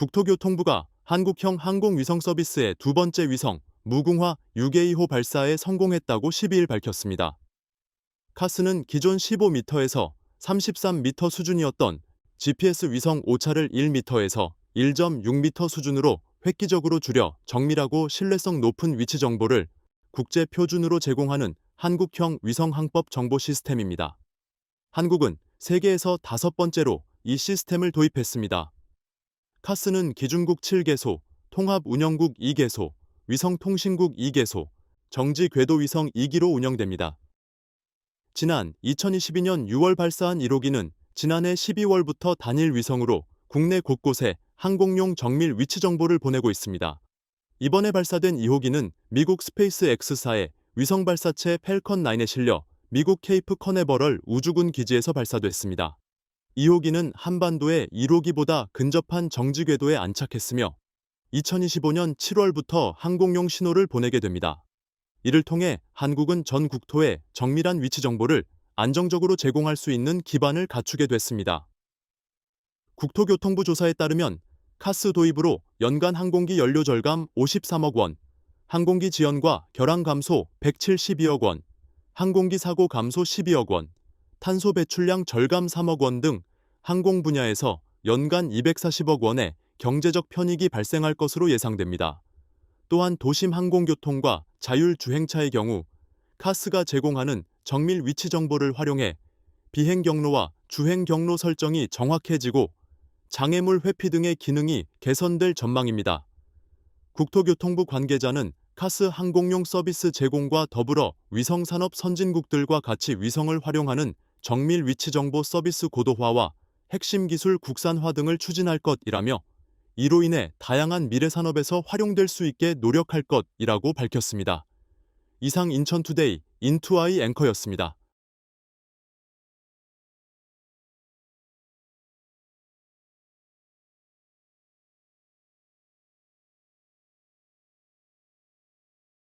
국토교통부가 한국형 항공위성 서비스의 두 번째 위성 무궁화 6A호 발사에 성공했다고 12일 밝혔습니다. 카스는 기존 15m에서 33m 수준이었던 GPS 위성 오차를 1m에서 1.6m 수준으로 획기적으로 줄여 정밀하고 신뢰성 높은 위치 정보를 국제 표준으로 제공하는 한국형 위성 항법 정보 시스템입니다. 한국은 세계에서 다섯 번째로 이 시스템을 도입했습니다. 카스는 기준국 7개소, 통합운영국 2개소, 위성통신국 2개소, 정지궤도위성 2기로 운영됩니다. 지난 2022년 6월 발사한 1호기는 지난해 12월부터 단일 위성으로 국내 곳곳에 항공용 정밀 위치 정보를 보내고 있습니다. 이번에 발사된 2호기는 미국 스페이스 X사의 위성 발사체 펠컨 9에 실려 미국 케이프 커네버럴 우주군 기지에서 발사됐습니다. 2호기는 한반도의 1호기보다 근접한 정지 궤도에 안착했으며 2025년 7월부터 항공용 신호를 보내게 됩니다. 이를 통해 한국은 전 국토에 정밀한 위치 정보를 안정적으로 제공할 수 있는 기반을 갖추게 됐습니다. 국토교통부 조사에 따르면 카스 도입으로 연간 항공기 연료 절감 53억 원, 항공기 지연과 결항 감소 172억 원, 항공기 사고 감소 12억 원, 탄소 배출량 절감 3억 원 등 항공 분야에서 연간 240억 원의 경제적 편익이 발생할 것으로 예상됩니다. 또한 도심 항공교통과 자율 주행차의 경우 카스가 제공하는 정밀 위치 정보를 활용해 비행 경로와 주행 경로 설정이 정확해지고 장애물 회피 등의 기능이 개선될 전망입니다. 국토교통부 관계자는 카스 항공용 서비스 제공과 더불어 위성산업 선진국들과 같이 위성을 활용하는 정밀 위치 정보 서비스 고도화와 핵심 기술 국산화 등을 추진할 것이라며 이로 인해 다양한 미래 산업에서 활용될 수 있게 노력할 것이라고 밝혔습니다. 이상 인천투데이 인투아이 앵커였습니다.